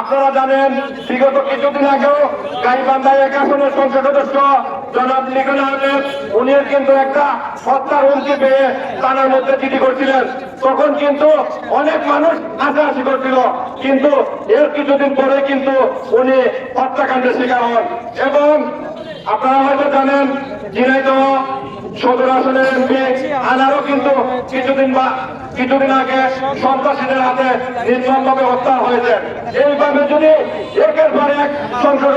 আপনারা জানেন, বিগত কিছুদিন আগেও গাইবান্ধায় এক আসনের সংসদ সদস্য জনাব আহমেদ কিন্তু একটা হত্যার হুমকি পেয়ে থানার মধ্যে চিঠি করছিলেন। তখন কিন্তু অনেক মানুষ হাসাহাসি করছিল। কিন্তু এর কিছুদিন পরে কিন্তু উনি হত্যাকাণ্ডের শিকার হন। এবং আপনারা হয়তো জানেন, ঝিনাইদহ সদর আসনের এমপি আনারও কিন্তু কিছুদিন বা কিছুদিন আগে সন্ত্রাসীদের হাতে নির্মমভাবে হত্যা হয়েছে। এইভাবে যদি একের পর এক সংসদ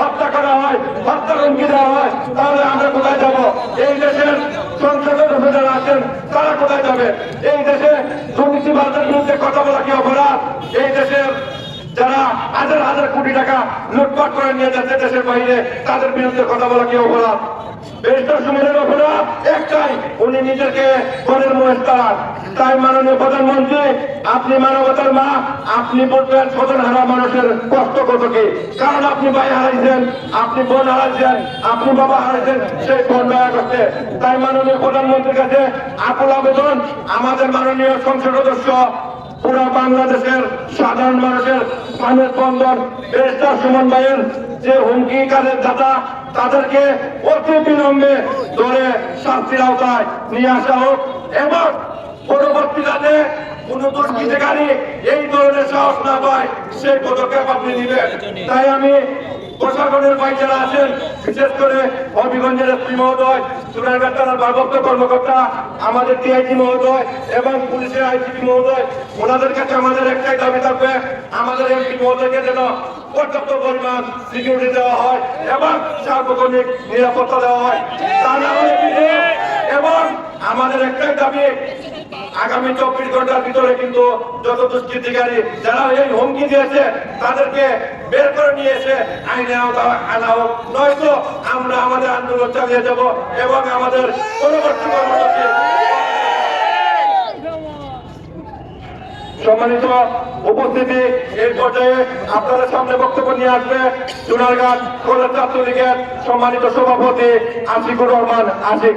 হত্যা করা হয় হত্যার হুমকি দেওয়া হয়, তাহলে আমরা কোথায় যাব? এই দেশের সংসদ সদস্য যারা আছেন, তারা কোথায় যাবে? এই দেশে দুর্নীতিবাদের বিরুদ্ধে কথা বলা কি অপরাধ? এই দেশের যারা হাজার হাজার কোটি টাকা লুটপাট করে নিয়ে যাচ্ছে দেশের বাইরে, তাদের বিরুদ্ধে কথা বলা কি অপরাধ? একটাই, উনি নিজেকে তাই মাননীয় প্রধানমন্ত্রী, আপনি মানবতার মা, আপনি বলবেন স্বজন হারা মানুষের কষ্ট কত কি? কারণ আপনি ভাই হারাইছেন, আপনি বোন হারাইছেন, আপনি বাবা হারাইছেন, সেই বোন দয়া করতে। তাই মাননীয় প্রধানমন্ত্রীর কাছে আকুল আবেদন, আমাদের মাননীয় সংসদ সদস্য, পুরো বাংলাদেশের সাধারণ মানুষের পানের বন্ধন। বেস্টার সুমন ভাইয়ের যে হুমকি কাজের দাতা তাদেরকে অতি বিলম্বে ধরে শাস্তির আওতায় নিয়ে আসা হোক এবং পরবর্তীকালে কোন দুষ্কৃতিকারী এই ধরনের সাহস না পায়, সেই পদক্ষেপ আপনি নেবেন। তাই আমি প্রশাসনের ভাই যারা আছেন, বিশেষ করে হবিগঞ্জের এসপি মহোদয় চুনারঘাট থানার ভারপ্রাপ্ত কর্মকর্তা, আমাদের টিআইজি মহোদয় এবং পুলিশের আইজিপি মহোদয়, ওনাদের কাছে আমাদের একটাই দাবি থাকবে, আমাদের এমপি মহোদয়কে যেন পর্যাপ্ত পরিমাণ সিকিউরিটি দেওয়া হয় এবং সার্বজনিক নিরাপত্তা দেওয়া হয়। তা না হলে এবং আমাদের একটাই দাবি, আগামী চব্বিশ ঘণ্টার ভিতরে কিন্তু যত দুষ্কৃতিকারী যারা এই হুমকি দিয়েছে, তাদেরকে বের করে নিয়ে এসে আইনে আনা হোক। নয়তো আমরা আমাদের আন্দোলন চালিয়ে যাব এবং আমাদের পরবর্তী কর্মসূচি সম্মানিত উপস্থিতি এই পর্যায়ে আপনাদের সামনে বক্তব্য নিয়ে আসবে চুনারঘাট কলেজ ছাত্রলীগের সম্মানিত সভাপতি আশিকুর রহমান আশিক।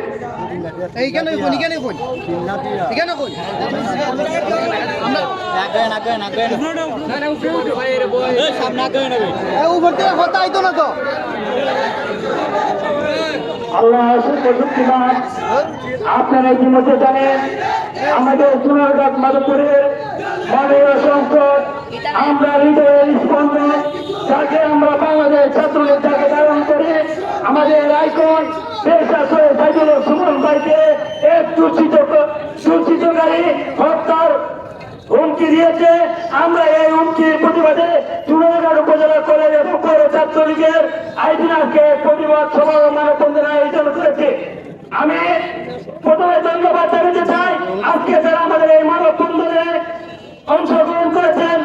এইখানে কোন এখানে কোন? এখানে কোন? নাগেন নাগেন নাগেন সামনে নাগেন উপর থেকে কথা আইতো না তো। আল্লাহ আপনারা ইতিমধ্যে জানেন আমাদের সোনারঘাট মাধবপুরের মাননীয় আমরা হৃদয়ের আমরা বাংলাদেশ ধারণ করে আমাদের এই হুমকির প্রতিবাদে চুনারঘাট উপজেলা কলেজ এবং পৌর ছাত্রলীগের আইদিন আজকে প্রতিবাদ সভা মানববন্ধন আয়োজন আমি প্রথমে ধন্যবাদ জানাতে চাই। আজকে যারা আমাদের এই মানববন্ধনে অংশগ্রহণ করেছেন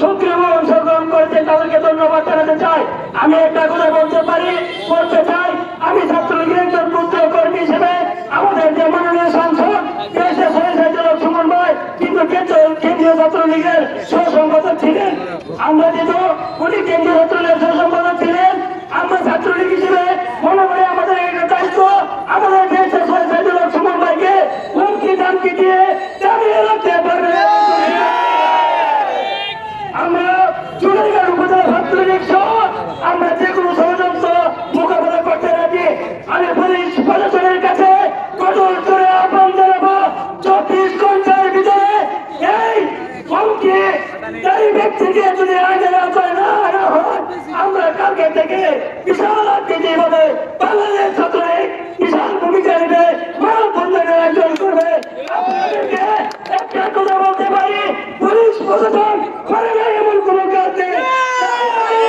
সক্রিয়ভাবে অংশগ্রহণ করেছেন, তাদেরকে ধন্যবাদ জানাতে চাই। আমি একটা কথা বলতে পারি, বলতে চাই আমি ছাত্রলীগের একজন পুত্র কর্মী হিসেবে আমাদের যে মাননীয় সাংসদ দেশে সহিসাইজল সুমন ভাই কিন্তু কেন্দ্র- কেন্দ্রীয় ছাত্রলীগের সহসংগঠক ছিলেন আমরা যেহেতু উনি কেন্দ্রীয় ছাত্রলীগের সহসংগঠক ছিলেন আমরা ছাত্রলীগ হিসেবে মনে করি আমাদের একটা দায়িত্ব আমাদের দেশে সহিসাইজল সুমন ভাইকে হুমকি দামকি দিয়ে দাঁড়িয়ে রাখতে পারবে আমরা চুনারঘাট উপজেলা ছাত্রলীগ সহ আমরা যে কোনো ষড়যন্ত্র মোকাবেলা করতে রাজি আমি পুলিশ প্রশাসনের কাছে কঠোর করে আহ্বান জানাব চব্বিশ ঘণ্টার ভিতরে এই হুমকি এই ব্যক্তিকে যদি আইনের আওতায় না আনা হয় আমরা কালকে থেকে বিশাল আকৃতি হবে বাংলাদেশ ছাত্রলীগ বিশাল ভূমিকা নেবে মানব বন্ধনের আয়োজন করবে আপনাদেরকে একটা কথা বলতে পারি পুলিশ প্রশাসন করে নাই এমন কোনো কাজ নেই তাই আমি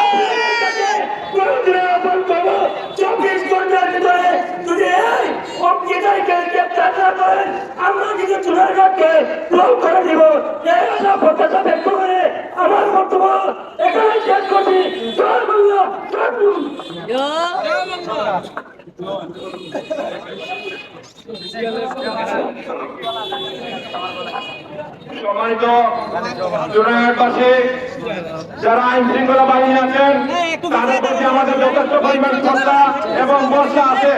আপনাদের কাছে কোনোদিনও আহ্বান করব, 24 ঘণ্টার ভিতরে যদি এই অঙ্গীকারীকে গ্রেপ্তার না করেন, আমরা কিন্তু চুনারঘাটকে ব্লক করে দিব। প্রত্যাশা ব্যক্ত করে আমার বক্তব্য এখানে শেষ করছি। জয় বাংলা জয় বাংলা। সম্মানিত জোনাঘাটবাসী যারা আইন শৃঙ্খলা বাহিনী আছেন তাদের প্রতি আমাদের যথেষ্ট পরিমাণ শ্রদ্ধা এবং বর্ষা আছে।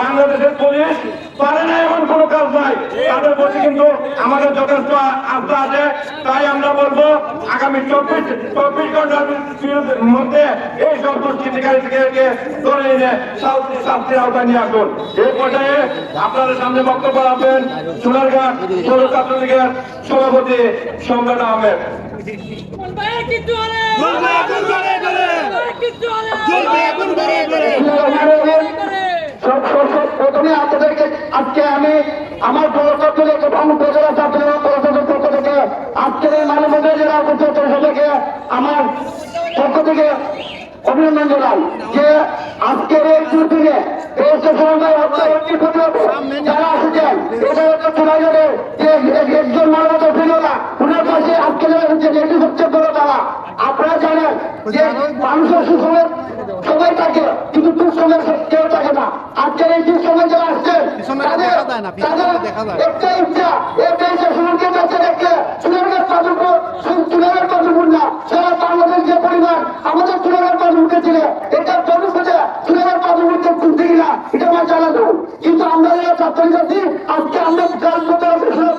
বাংলাদেশের পুলিশ পারে না এমন কোনো কাজ নাই তাদের প্রতি কিন্তু আমাদের যথেষ্ট আস্থা আছে। তাই আমরা বলব আগামী চব্বিশ চব্বিশ ঘণ্টার মধ্যে এই সব দুষ্কৃতিকারীদেরকে ধরে এনে শাস্তি শাস্তির আওতায় নিয়ে আসুন। এই পর্যায়ে আপনাদের সামনে বক্তব্য রাখবেন সোনারঘাট পৌর ছাত্রলীগের সভাপতি সম্রাট আহমেদ। প্রথমে আপনাদেরকে আজকে আমি আমার থেকে এবং উপজেলা ছাত্র এবং পক্ষ থেকে আজকের এই মানবতার জেলা সভাকে আমার পক্ষ থেকে অভিনন্দন জানাই যে আজকের এই সমন্বয় যারা আসছেন এটা হচ্ছে চুনাইগড়ে যে একজন মানবতা প্রিয়তা উনার কাছে আজকে হচ্ছে এটি হচ্ছে বড় তারা। আপনারা জানেন যে মানুষের সুখের সবাই থাকে কিন্তু কেউ থাকে না। আজকের এই দুঃসময় যারা আসছেন তাদের। একটা ইচ্ছা একটা ইচ্ছা সুন্দরকে যাচ্ছে দেখে চুনারঘাট পাদুপুর চুনারঘাট পাদুপুর না। সারা বাংলাদেশ যে পরিমাণ আমাদের চুনারঘাট পাদুপুরকে ছিল এটা প্রভু খুঁজে চুনারঘাট পাদুপুরকে খুঁজতে কিনা এটা আমার জানা কিন্তু আমরা যারা আজকে আমরা গান করতে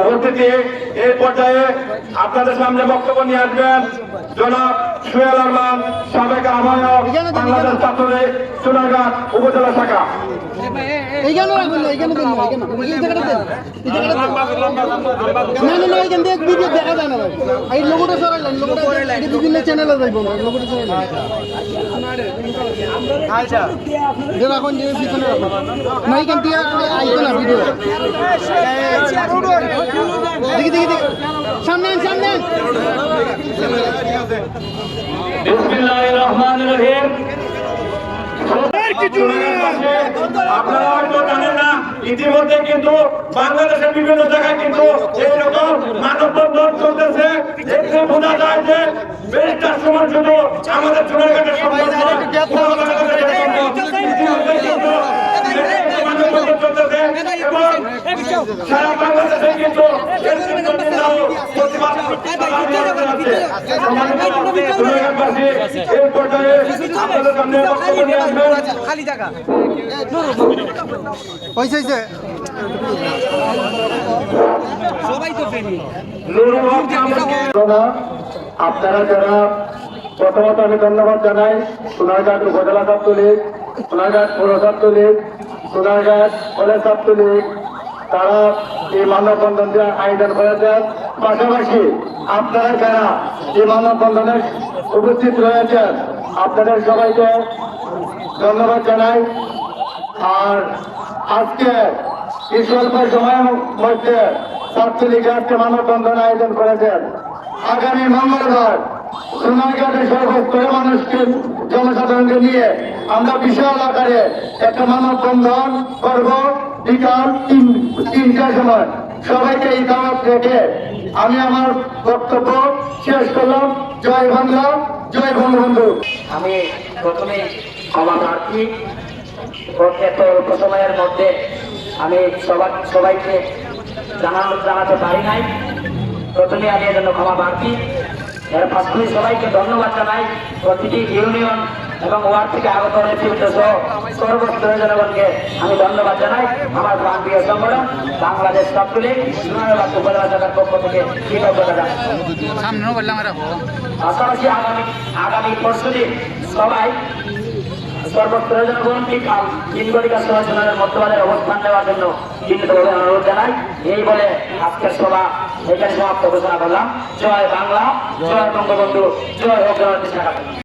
উপস্থিতি এই পর্যায়ে আপনাদের সামনে বক্তব্য নিয়ে আসবেন জনাব আহ্বায়ক বাংলাদেশ ছাত্রলীগ উপজেলা শাখা। এইখানে রাখবেন না এইখানে দেন না এইখানে এই জায়গাটা এই জায়গাটা না না না এইখান থেকে ভিডিও দেখা যায় না ভাই। এই লোগোটা সরাইলেন লোগোটা এটা বিভিন্ন চ্যানেলে যাইব না লোগোটা সরাইলেন রাখুন যে পিছনে রাখুন। না এইখান থেকে আইতো না ভিডিও দেখি দেখি দেখি। সামনে সামনে বিসমিল্লাহির রহমানির রহিম। জানেন না ইতিমধ্যে কিন্তু বাংলাদেশের বিভিন্ন জায়গায় কিন্তু এইরকম মানববন্ধন চলতেছে দেখতে বোঝা যায় যে বেশটার সময় শুধু আমাদের চুনারঘাটের সম্পর্ক সারা বাংলাদেশে কিন্তু হয়েছে হয়েছে আপনারা যারা প্রথমত আমি ধন্যবাদ জানাই। সোনারঘাট উপজেলা ছাত্রলীগ সোনারঘাট পৌর ছাত্রলীগ সোনারঘাট কলেজ ছাত্রলীগ তারা এই মানব মানববন্ধনটি আয়োজন করেছেন পাশাপাশি আপনারা যারা এই মানববন্ধনে উপস্থিত রয়েছেন, আপনাদের সবাইকে ধন্যবাদ জানাই। আর আজকে স্বল্প সময়ের মধ্যে ছাত্রলীগের একটা মানববন্ধন আয়োজন করেছেন। আগামী মঙ্গলবার সোনারঘাটের সর্বস্তরের মানুষকে, জনসাধারণকে নিয়ে আমরা বিশাল আকারে একটা মানববন্ধন করব। বিকাল তিন তিনটার সময় সবাইকে এই দাওয়াত রেখে আমি আমার বক্তব্য শেষ করলাম। জয় বাংলা, জয় বঙ্গবন্ধু। আমি প্রথমে ক্ষমা প্রার্থী। এত অল্প সময়ের মধ্যে আমি সবাই সবাইকে জানানো জানাতে পারি নাই। প্রথমে আমি এজন্য ক্ষমা প্রার্থী। এর পাশাপাশি সবাইকে ধন্যবাদ জানাই প্রতিটি ইউনিয়ন এবং ওয়ার্ড থেকে আগত নেতৃত্ব সহ সর্বস্তরের জনগণকে আমি ধন্যবাদ জানাই। আমার প্রান্তীয় সংগঠন বাংলাদেশ ছাত্রলীগ সোনারগাঁ উপজেলা পক্ষ থেকে কৃতজ্ঞতা জানাই। পাশাপাশি আগামী আগামী পরশু সবাই সর্বস্তরের জনগণ বিকাল তিন কোটি কাজ করার মধ্যবাদের অবস্থান নেওয়ার জন্য বিনীতভাবে অনুরোধ জানাই। এই বলে আজকের সভা এখানে সমাপ্ত ঘোষণা করলাম। জয় বাংলা জয় বঙ্গবন্ধু জয় হোক